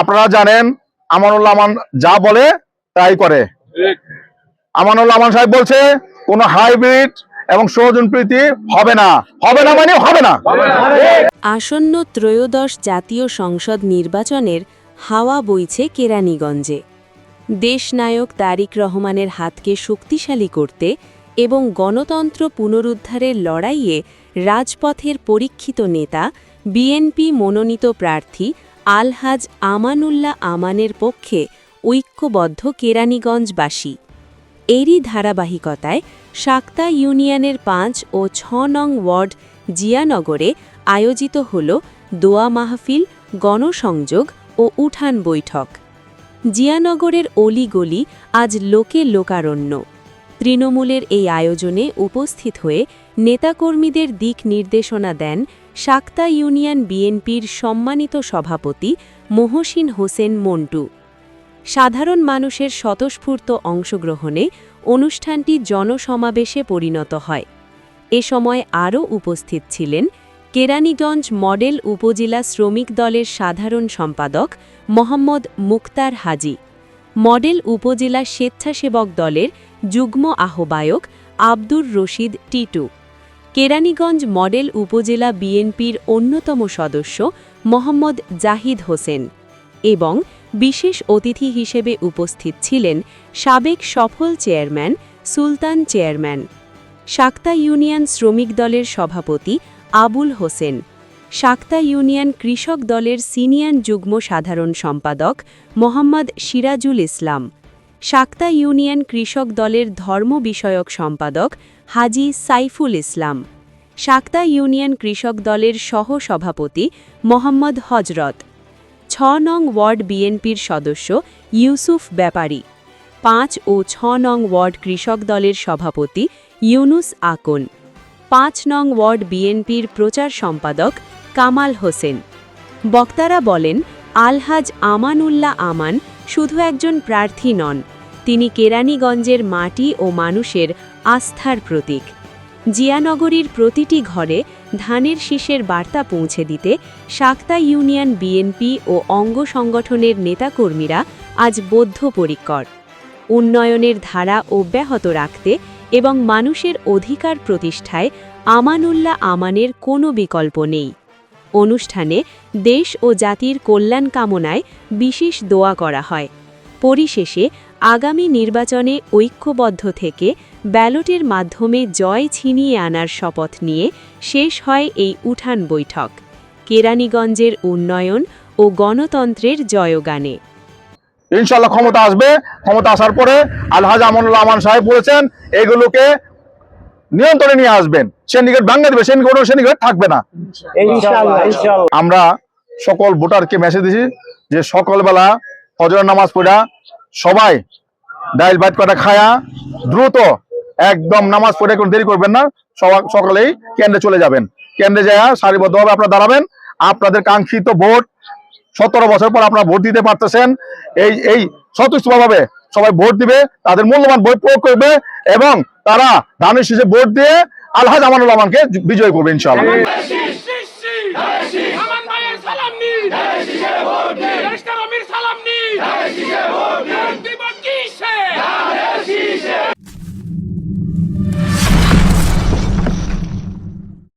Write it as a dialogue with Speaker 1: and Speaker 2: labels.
Speaker 1: আপনারা জানেন আমানুল্লাহ আমান যা বলে তাই করে। আমানুল্লাহ আমান সাহেব বলছে কোনো হাইব্রিড এবং সৌজন প্রীতি হবে না। হবে না মানে হবে না।
Speaker 2: আসন্ন ত্রয়োদশ জাতীয় সংসদ নির্বাচনের হাওয়া বইছে কেরানীগঞ্জে। দেশনায়ক তারিক রহমানের হাতকে শক্তিশালী করতে এবং গণতন্ত্র পুনরুদ্ধারের লড়াইয়ে রাজপথের পরীক্ষিত নেতা বিএনপি মনোনীত প্রার্থী আলহাজ আমানুল্লাহ আমানের পক্ষে ঐক্যবদ্ধ কেরানীগঞ্জবাসী। এরই ধারাবাহিকতায় সাক্তা ইউনিয়নের পাঁচ ও ছ নং ওয়ার্ড জিয়ানগরে আয়োজিত হল দোয়া মাহফিল, গণসংযোগ ও উঠান বৈঠক। জিয়ানগরের অলিগলি আজ লোকে লোকারণ্য। তৃণমূলের এই আয়োজনে উপস্থিত হয়ে নেতাকর্মীদের দিক নির্দেশনা দেন সাক্তা ইউনিয়ন বিএনপির সম্মানিত সভাপতি মোহসিন হোসেন মন্টু। সাধারণ মানুষের স্বতঃস্ফূর্ত অংশগ্রহণে অনুষ্ঠানটি জনসমাবেশে পরিণত হয়। এ সময় আরও উপস্থিত ছিলেন কেরানীগঞ্জ মডেল উপজেলা শ্রমিক দলের সাধারণ সম্পাদক মোহাম্মদ মুক্তার হাজি, মডেল উপজেলা স্বেচ্ছাসেবক দলের যুগ্ম আহ্বায়ক আব্দুর রশিদ টিটু। কেরানীগঞ্জ মডেল উপজেলা বিএনপির অন্যতম সদস্য মোহাম্মদ জাহিদ হোসেন এবং বিশেষ অতিথি হিসেবে উপস্থিত ছিলেন সাবেক সফল chairman, Sultan chairman, Sakta union শ্রমিক দলের সভাপতি আবুল হোসেন, সাক্তা ইউনিয়ন কৃষক দলের সিনিয়র যুগ্ম সাধারণ সম্পাদক মোহাম্মদ সিরাজুল ইসলাম। সাক্তা ইউনিয়ন কৃষক দলের ধর্ম বিষয়ক সম্পাদক হাজি সাইফুল ইসলাম, সাক্তা ইউনিয়ন কৃষক দলের সহ সভাপতি মোহাম্মদ হজরত ছ নং ওয়ার্ড বিএনপির সদস্য ইউসুফ ব্যাপারী, পাঁচ ও ছ নং ওয়ার্ড কৃষক দলের সভাপতি ইউনুস আকন, পাঁচ নং ওয়ার্ড বিএনপির প্রচার সম্পাদক কামাল হোসেন। বক্তারা বলেন, আলহাজ আমানুল্লাহ আমান শুধু একজন প্রার্থী নন তিনি কেরানীগঞ্জের মাটি ও মানুষের আস্থার প্রতীক। জিয়ানগরীর প্রতিটি ঘরে ধানের শীষের বার্তা পৌঁছে দিতে সাক্তা ইউনিয়ন বিএনপি ও অঙ্গ সংগঠনের নেতাকর্মীরা আজ বদ্ধপরিকর। উন্নয়নের ধারা অব্যাহত রাখতে এবং মানুষের অধিকার প্রতিষ্ঠায় আমানুল্লাহ আমানের কোনো বিকল্প নেই। অনুষ্ঠানে দেশ ও জাতির কল্যাণ কামনায় বিশেষ দোয়া করা হয়। পরিশেষে আগামী নির্বাচনে ঐক্যবদ্ধ থেকে ব্যালটের মাধ্যমে জয় ছিনিয়ে আনার শপথ নিয়ে শেষ হয় এই উঠান বৈঠক। কেরানীগঞ্জের উন্নয়ন ও গণতন্ত্রের জয়গানে।
Speaker 1: ইনশাল্লাহ ক্ষমতা আসবে। ক্ষমতা আসার পরে আলহাজ আমানুল্লাহ আমান সাহেব বলেছেন এগুলোকে নিয়ন্ত্রণে নিয়ে আসবেন। সিন্ডিকেট ভাঙে দেবে সিন্ডিকেট সিন্ডিকেট থাকবে না।
Speaker 3: ইনশাআল্লাহ ইনশাআল্লাহ।
Speaker 1: আমরা সকল ভোটারকে মেসেজ দিছি যে সকালবেলা ফজর নামাজ পড়া সবাই ডাইল ভাত কটা খায়া দ্রুত একদম নামাজ পড়ে কোনো দেরি করবেন না। সকালেই কেন্দ্রে চলে যাবেন। কেন্দ্রে যায় সারিবদ্ধভাবে আপনারা দাঁড়াবেন। আপনাদের কাঙ্ক্ষিত ভোট সতেরো বছর পর আপনারা ভোট দিতে পারতেছেন। এই এই স্বতঃস্ফূর্তভাবে সবাই ভোট দিবে, তাদের মূল্যবান ভোট প্রয়োগ করবে এবং তারা ধানের শীষে ভোট দিয়ে আলহাজ আমানুল রহমানকে বিজয় করবে ইনশাআল্লাহ।